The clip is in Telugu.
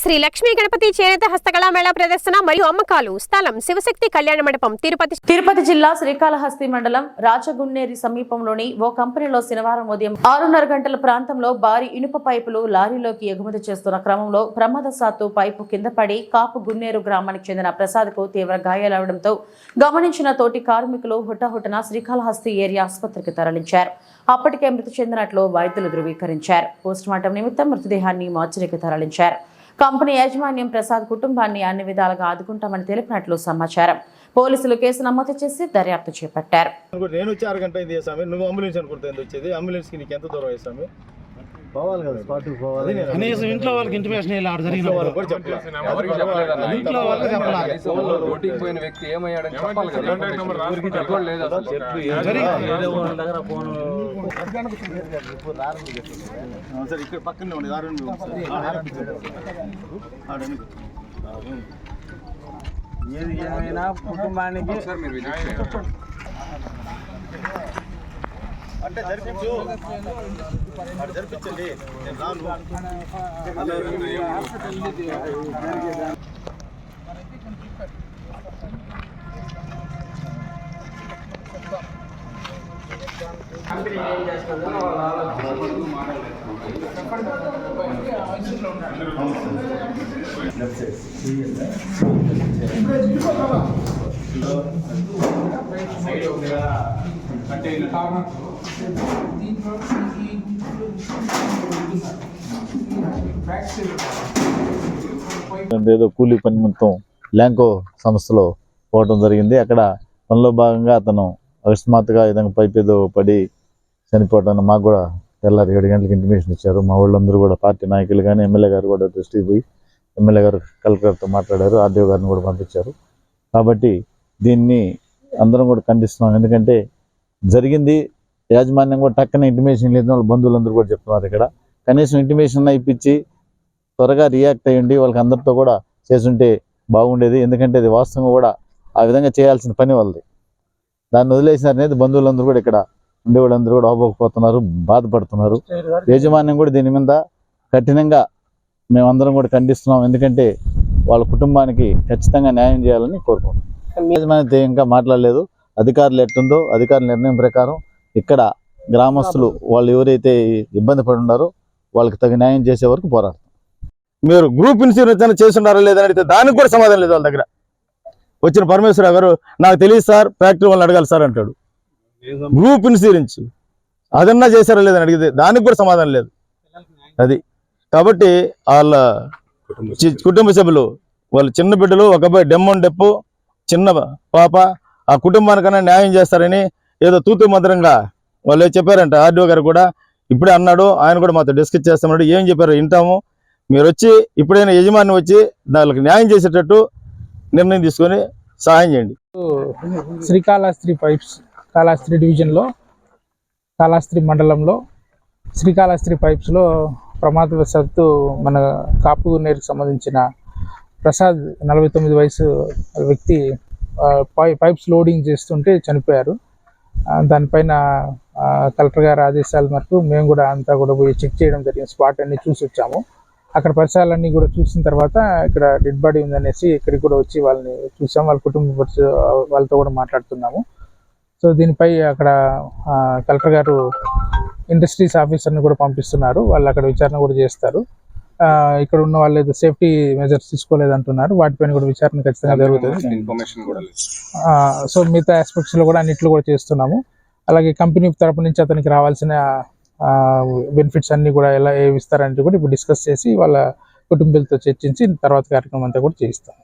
శ్రీ లక్ష్మీ గణపతి చేనేత హస్తకళా మేళా ప్రదర్శన మరియు అమ్మకాలు. స్థలం శివశక్తి కళ్యాణ మండపం తిరుపతి తిరుపతి జిల్లా శ్రీకాళహస్తి మండలం రాచగున్నేరి సమీపంలోని ఓ కంపెనీలో శనివారం ఉదయం ఆరున్నర గంటల ప్రాంతంలో భారీ ఇనుప పైపులు లారీలోకి ఎగుమతి చేస్తున్న క్రమంలో ప్రమాదశాత్తు పైపు కింద పడి కాపు గున్నేరు గ్రామానికి చెందిన ప్రసాద్కు తీవ్ర గాయాలవడంతో గమనించిన తోటి కార్మికులు హుటాహుటన శ్రీకాళహస్తి ఏరియా ఆసుపత్రికి తరలించారు. అప్పటికే మృతి చెందినట్లు వైద్యులు ధృవీకరించారు. పోస్టుమార్టం నిమిత్తం మృతదేహాన్ని మార్చరికి తరలించారు. కంపెనీ యాజమాన్యం ప్రసాద్ కుటుంబాన్ని అన్ని విధాలుగా ఆదుకుంటామని తెలిపినట్లు సమాచారం. పోలీసులు కేసు నమోదు చేసి దర్యాప్తు చేపట్టారు. నేను వచ్చి అరగంట అయింది స్వామి? నువ్వు అంబులెన్స్ అనుకుంటే వచ్చేది? అంబులెన్స్కి నీకు ఎంత దూరం అయ్యి పోవాలి కదా స్పాట్కి పోవాలి. కనీసం ఇంట్లో వాళ్ళకి ఇంటిమేషన్ ఇలా ఆడ చెప్పలేదన్న. ఇంట్లో వాళ్ళకి చెప్పాలి. డ్యూటీకి పోయిన వ్యక్తి ఏమయ్యాడని చెప్పాలి కదా. దగ్గర ఫోన్ సరే ఇక్కడ పక్కనే ఉండి నుండి ఉంది అంటే జరిపించు. అది జరిపించండి. నేను రాను. కంపెనీ ఏం చేస్తుందో మీరు విజిట్ మాట్లాడలేదు అంటే జరిపించు ఆడ ఏదో కూలీ పని నిమిత్తం ల్యాంకో సంస్థలో పోవడం జరిగింది. అక్కడ పనిలో భాగంగా అతను అకస్మాత్తుగా విధంగా పైప్ ఏదో పడి చనిపోవటాన్ని మాకు కూడా తెల్లారి ఏడు గంటలకు ఇంటిమేషన్ ఇచ్చారు. మా వాళ్ళందరూ కూడా పార్టీ నాయకులు కానీ ఎమ్మెల్యే గారు కూడా దృష్టికి పోయి ఎమ్మెల్యే గారు కలెక్టర్తో మాట్లాడారు. ఆర్డీఓ గారిని కూడా పంపించారు. కాబట్టి దీన్ని అందరం కూడా ఖండిస్తున్నాం. ఎందుకంటే జరిగింది. యాజమాన్యం కూడా టక్కన ఇంటిమేషన్ లేదు వాళ్ళ బంధువులందరూ కూడా చెప్తున్నారు ఇక్కడ. కనీసం ఇంటిమేషన్ ఇప్పించి త్వరగా రియాక్ట్ అయ్యండి. వాళ్ళకి అందరితో కూడా చేసుంటే బాగుండేది. ఎందుకంటే అది వాస్తవంగా కూడా ఆ విధంగా చేయాల్సిన పని వాళ్ళది. దాన్ని వదిలేసినారనేది బంధువులందరూ కూడా ఇక్కడ ఉండే వాళ్ళందరూ కూడా అవ్వకపోతున్నారు బాధపడుతున్నారు. యాజమాన్యం కూడా దీని మీద కఠినంగా మేమందరం కూడా ఖండిస్తున్నాం. ఎందుకంటే వాళ్ళ కుటుంబానికి ఖచ్చితంగా న్యాయం చేయాలని కోరుకుంటున్నాం. యాజమాన్యంతో ఇంకా మాట్లాడలేదు. అధికారులు ఎట్టుందో అధికారుల నిర్ణయం ప్రకారం ఇక్కడ గ్రామస్తులు వాళ్ళు ఎవరైతే ఇబ్బంది పడి ఉన్నారో వాళ్ళకి తగిన న్యాయం చేసే వరకు పోరాడతాం. మీరు గ్రూప్ ఇన్సూరెన్స్ అని చేస్తున్నారా లేదని అడిగితే దానికి కూడా సమాధానం లేదు వాళ్ళ దగ్గర. వచ్చిన పరమేశ్వర గారు నాకు తెలియదు సార్ ఫ్యాక్టరీ వాళ్ళని అడగాలి సార్ అంటాడు. గ్రూప్ ఇన్సూరెన్స్ అదన్నా చేశారా లేదని అడిగితే దానికి కూడా సమాధానం లేదు. అది. కాబట్టి వాళ్ళ చి- కుటుంబ సభ్యులు వాళ్ళ చిన్న బిడ్డలు ఒక అబ్బాయి డెమ్మన్ డెప్పు చిన్న పాప ఆ కుటుంబానికన్నా న్యాయం చేస్తారని ఏదో తూతు మంత్రంగా వాళ్ళు చెప్పారంట. ఆర్డీఓ గారు కూడా ఇప్పుడే అన్నాడు. ఆయన కూడా మాతో డిస్కస్ చేస్తామన్నాడు. ఏం చెప్పారు వింటాము. మీరు వచ్చి ఇప్పుడైనా యజమాని వచ్చి దానికి న్యాయం చేసేటట్టు నిర్ణయం తీసుకొని సహాయం చేయండి. శ్రీకాళహస్త్రి పైప్స్ కాళహస్త్రి డివిజన్లో కాళహస్త్రి మండలంలో శ్రీకాళహస్త్రి పైప్స్లో ప్రమాదవశాత్తు మన కాపు నేరుకు సంబంధించిన ప్రసాద్ నలభై తొమ్మిది వయసు వ్యక్తి ఆ, పైప్స్ లోడింగ్ చేస్తుంటే చనిపోయారు. దానిపైన కలెక్టర్ గారి ఆదేశాల మేరకు మేము కూడా అంతా కూడా పోయి చెక్ చేయడం జరిగింది. స్పాట్ అన్ని చూసి వచ్చాము. అక్కడ పరిసరాలన్నీ కూడా చూసిన తర్వాత ఇక్కడ డెడ్ బాడీ ఉందనేసి ఇక్కడికి కూడా వచ్చి వాళ్ళని చూసాం. వాళ్ళ కుటుంబ వాళ్ళతో కూడా మాట్లాడుతున్నాము. సో దీనిపై అక్కడ కలెక్టర్ గారు ఇండస్ట్రీస్ ఆఫీసర్ని కూడా పంపిస్తున్నారు. వాళ్ళు అక్కడ విచారణ కూడా చేస్తారు. ఇక్కడ ఉన్న వాళ్ళు ఏదో సేఫ్టీ మెజర్స్ తీసుకోలేదు అంటున్నారు వాటిపైన కూడా విచారణ ఖచ్చితంగా జరుగుతుంది. ఇన్ఫర్మేషన్ కూడా సో మిగతా aspects లో కూడా అన్నిట్లో కూడా చేస్తున్నాము. అలాగే కంపెనీ తరపు నుంచి అతనికి రావాల్సిన బెనిఫిట్స్ అన్ని కూడా ఎలా ఏవి ఇస్తారంటే కూడా ఇప్పుడు డిస్కస్ చేసి వాళ్ళ కుటుంబాలతో చర్చించి తర్వాత కార్యక్రమం అంతా కూడా చేయిస్తాం